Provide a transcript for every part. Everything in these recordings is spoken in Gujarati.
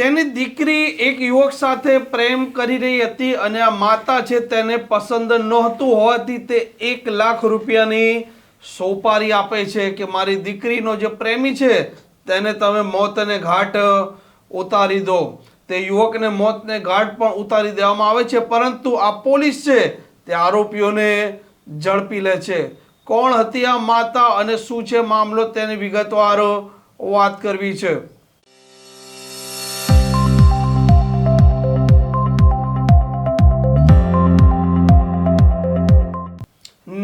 તેની દીકરી એક યુવક સાથે પ્રેમ કરી રહી હતી અને આ માતા છે તેને પસંદ નહોતું હોવાથી તે એક લાખ રૂપિયાની સોપારી આપે છે કે મારી દીકરીનો જે પ્રેમી છે તેને તમે મોતને ઘાટ ઉતારી દો. તે યુવકને મોતને ઘાટ પણ ઉતારી દેવામાં આવે છે, પરંતુ આ પોલીસ છે તે આરોપીઓને ઝડપી લે છે. કોણ હતી આ માતા અને શું છે મામલો તેની વિગતવાર વાત કરવી છે.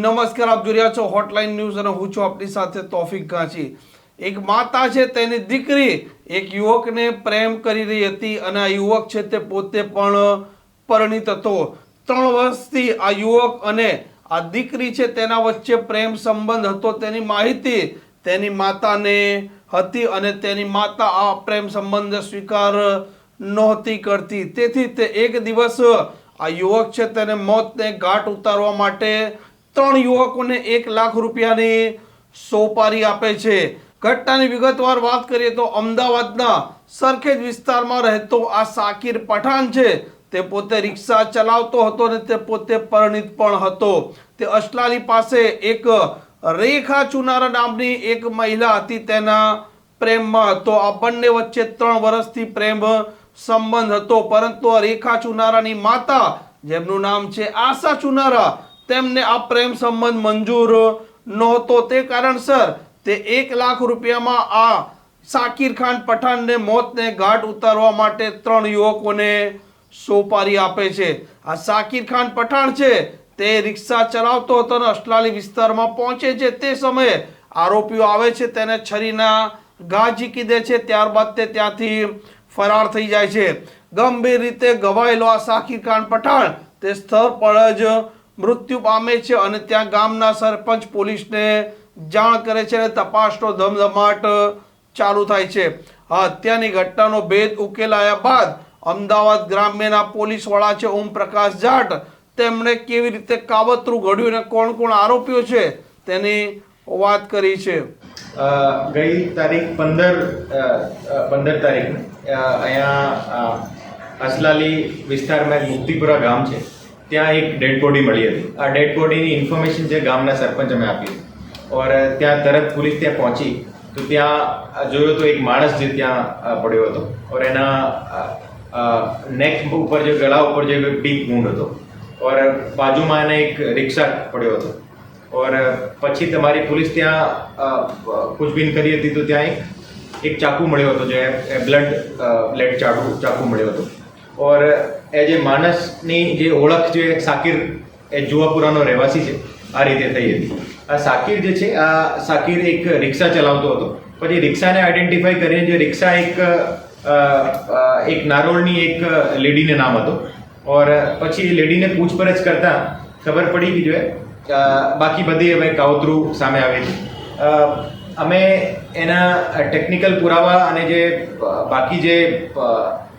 નમસ્કાર, આપ જોઈ છો હોટલાઇન ન્યૂઝ અને હું છું આપની સાથે તોફિક ગાંચી એક માતા છે, તેની દીકરી એક યુવકને પ્રેમ કરી રહી હતી અને આ યુવક છે તે પોતે પણ પરિણીત હતો. ત્રણ વર્ષથી આ યુવક અને આ દીકરી છે તેના વચ્ચે પ્રેમ સંબંધ હતો. તેની માહિતી તેની માતાને હતી અને તેની માતા આ પ્રેમ સંબંધ સ્વીકાર નહોતી કરતી. તેથી તે એક દિવસ આ યુવક છે તેને મોતને ઘાટ ઉતારવા માટે ત્રણ યુવકોને એક લાખ રૂપિયાની સોપારી આપે છે. ઘટનાની વિગતવાર વાત કરીએ તો અમદાવાદના સરખેજ વિસ્તારમાં રહેતો આ સાકિર પઠાણ છે. તે પોતે રિક્ષા ચલાવતો હતો અને તે પોતે પરિણિત પણ હતો. તે અસલાલી પાસે એક રેખા ચુનારા નામની એક મહિલા હતી. તેના પ્રેમમાં હતો. આ બંને વચ્ચે ત્રણ વર્ષથી પ્રેમ સંબંધ હતો. પરંતુ રેખા ચુનારાની માતા, જેમનું નામ છે આશા ચુનારા તેમને આ પ્રેમ સંબંધ મંજૂર નહોતો. તે કારણસર તે એક લાખ રૂપિયામાં આ સાકિર ખાન પઠાણને મોતને ઘાટ ઉતારવા માટે ત્રણ યુવકોને સોપારી આપે છે. આ સાકિર ખાન પઠાણ છે તે રિક્ષા ચલાવતો હતો અને અસલાલી વિસ્તારમાં પહોંચે છે. તે સમયે આરોપીઓ આવે છે, તેને છરીના ઘા ઝીકી દે છે, ત્યારબાદ તે ત્યાંથી ફરાર થઈ જાય છે. ગંભીર રીતે ગવાયેલો આ સાકિર ખાન પઠાણ તે સ્થળ પર જ મૃત્યુ પામે છે અને ત્યાં ગામના સરપંચ પોલીસને જાણ કરે છે અને તપાસનો ધમધમાટ ચાલુ થાય છે. આ હત્યાની ઘટનાનો ભેદ ઉકેલાયા બાદ અમદાવાદ ગ્રામ્યના પોલીસ વડા છે ઓમ પ્રકાશ જાટ. તેમણે કેવી રીતે કાવતરું ઘડ્યું અને કોણ કોણ આરોપીઓ છે તેની વાત કરી છે. ગઈ તારીખ પંદર પંદર તારીખ અહીંયા અસલાલી વિસ્તારમાં મુક્તિપુરા ગામ છે. ત્યાં એક ડેડ બોડી મળી હતી. આ ડેડ બોડીની ઇન્ફોર્મેશન છે ગામના સરપંચ અમે આપી ઓર ત્યાં તરત પોલીસ ત્યાં પહોંચી, તો ત્યાં જોયો તો એક માણસ જે ત્યાં પડ્યો હતો. ઓર એના નેક ઉપર જે ગળા ઉપર જે ડીપ wound હતો. ઓર બાજુમાં એને એક રિક્ષા પડ્યો હતો. ઓર પછી તમારી પોલીસ ત્યાં પૂછબીન કરી હતી તો ત્યાં એક એક ચાકુ મળ્યો હતો જે બ્લડ બ્લેડ ચાકુ ચાકુ મળ્યો હતો. ઓર એ જે માણસની જે ઓળખ જે સાકિર એ જુવાપુરાનો રહેવાસી છે, આ રીતે થઈ હતી. આ સાકિર જે છે, આ સાકિર એક રિક્ષા ચલાવતો હતો. પછી રિક્ષાને આઈડેન્ટિફાઈ કરીને જે રિક્ષા એક એક નારોળની એક લેડીને નામ હતો. ઓર પછી લેડીને પૂછપરછ કરતા ખબર પડી કે જો બાકી બધી હવે કાવતરું સામે આવે છે અમે એના ટેકનિકલ પુરાવા અને જે બાકી જે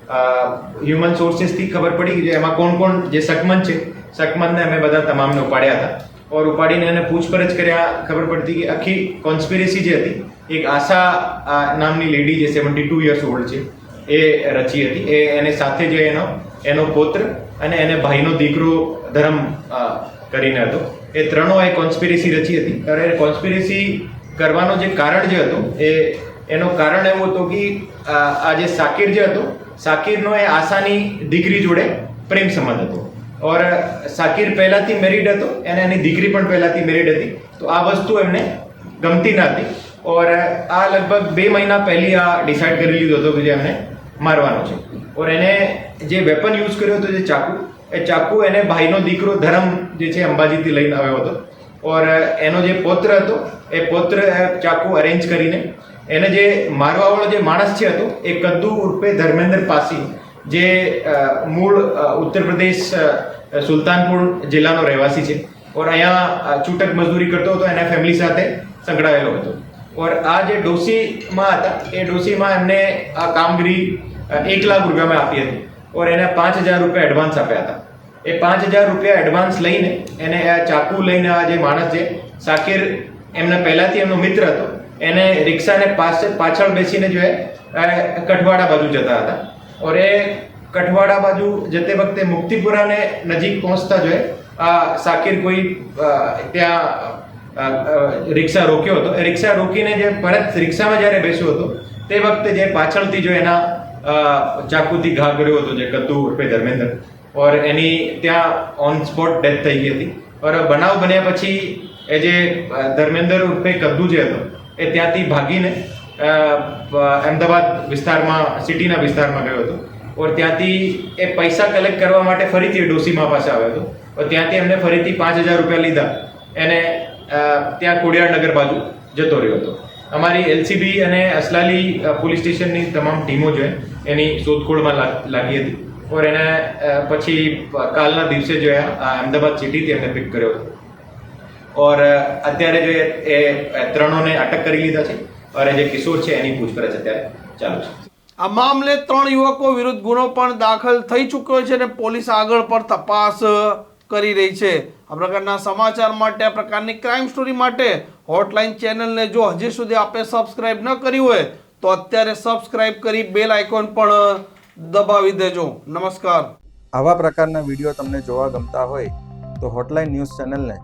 હ્યુમન સોર્સિસથી ખબર પડી કે એમાં કોણ કોણ જે સકમન છે સકમનને અમે બધા તમામને ઉપાડ્યા હતા. ઓર ઉપાડીને એને પૂછપરછ કર્યા, ખબર પડતી કે આખી કોન્સ્પિરેસી જે હતી, એક આશા નામની લેડી જે સેવન્ટી ટુ યર્સ ઓલ્ડ છે, એ રચી હતી. એ એને સાથે જે એનો એનો પુત્ર અને એને ભાઈનો દીકરો ધર્મ કરીને હતો. એ ત્રણો એ કોન્સ્પિરેસી રચી હતી. ત્યારે કોન્સ્પિરેસી કરવાનો જે કારણ જે હતું, એ, એનું કારણ એવું હતું કે આ જે સાકિર જે હતો સાકિરનો એ આશાની દીકરી જોડે પ્રેમ સંબંધ હતો. ઓર સાકિર પહેલાથી મેરિડ હતો, અને એની દીકરી પણ પહેલાથી મેરિડ હતી. તો આ વસ્તુ એમને ગમતી ન હતી. ઓર આ લગભગ બે મહિના પહેલી આ ડિસાઇડ કરી લીધો હતો કે જે એમને મારવાનો છે. ઓર એને જે વેપન યુઝ કર્યો હતો, જે ચાકુ, એ ચાકુ એને ભાઈનો દીકરો ધરમ જે છે અંબાજીથી લઈને આવ્યો હતો. ઓર એનો જે પૌત્ર હતો, એ પૌત્ર ચાકુ અરેન્જ કરીને એને જે મારવાવાળો જે માણસ છે હતો, એ કદ્દુ ઉર્ફે ધર્મેન્દ્ર પાસી, જે મૂળ ઉત્તર પ્રદેશ સુલતાનપુર જિલ્લાનો રહેવાસી છે. ઓર અહીંયા છૂટક મજદૂરી કરતો હતો, એના ફેમિલી સાથે સંકળાયેલો હતો. ઓર આ જે ડોસીમાં હતા, એ ડોસીમાં એમને આ કામગીરી એક લાખ રૂપિયામાં આપી હતી. ઓર એને પાંચ હજાર રૂપિયા એડવાન્સ આપ્યા હતા. એ પાંચ હજાર રૂપિયા એડવાન્સ લઈને, એને આ ચાકુ લઈને આ જે માણસ છે, સાકિર, એમના પહેલાંથી એમનો મિત્ર હતો. એને રિક્ષાને પાસે પાછળ બેસીને જો એ કઠવાડા બાજુ જતા હતા. ઓર એ કઠવાડા બાજુ જતે વખતે મુક્તિપુરાને નજીક પહોંચતા જોઈએ આ સાકિર કોઈ ત્યાં રિક્ષા રોક્યો હતો. એ રિક્ષા રોકીને જે પરત રિક્ષામાં જ્યારે બેસ્યો હતો તે વખતે જે પાછળથી જો એના ચાકુથી ઘા કર્યો હતો જે કદ્દુ ઉર્ફે ધર્મેન્દ્ર. ઓર એની ત્યાં ઓન સ્પોટ ડેથ થઈ ગઈ હતી. ઓર બનાવ બન્યા પછી એ જે ધર્મેન્દ્ર ઉર્ફે કદ્દુ જે હતો એ ત્યાંથી ભાગીને અમદાવાદ વિસ્તારમાં, સિટીના વિસ્તારમાં ગયો હતો. ઓર ત્યાંથી એ પૈસા કલેક્ટ કરવા માટે ફરીથી ડોસીમાં પાસે આવ્યો હતો. ઓર ત્યાંથી એમને ફરીથી પાંચ હજાર રૂપિયા લીધા. એને ત્યાં ખોડિયારનગર બાજુ જતો રહ્યો હતો. અમારી એલસીબી અને અસલાલી પોલીસ સ્ટેશનની તમામ ટીમો જો એની શોધખોળમાં લાગ- હતી. ઓર એને પછી કાલના દિવસે જોયા અમદાવાદ સિટીથી એમને પિક કર્યો હતો. ઓર અત્યારે જે એ ત્રણોને અટક કરી લીધા છે અને જે કિશોર છે એની પૂછપરછ અત્યારે ચાલુ છે. આ મામલે ત્રણ યુવકો વિરુદ્ધ ગુનો પણ દાખલ થઈ ચૂક્યો છે અને પોલીસ આગળ પર તપાસ કરી રહી છે. આ પ્રકારના સમાચાર માટે આ પ્રકારની ક્રાઇમ સ્ટોરી માટે હોટલાઇન ચેનલને જો હજી સુધી આપે સબસ્ક્રાઇબ ન કરી હોય તો અત્યારે સબસ્ક્રાઇબ કરી બેલ આઇકોન પણ દબાવી દેજો. નમસ્કાર. આવા પ્રકારના વીડિયો તમને જોવા ગમતા હોય તો હોટલાઇન ન્યૂઝ ચેનલને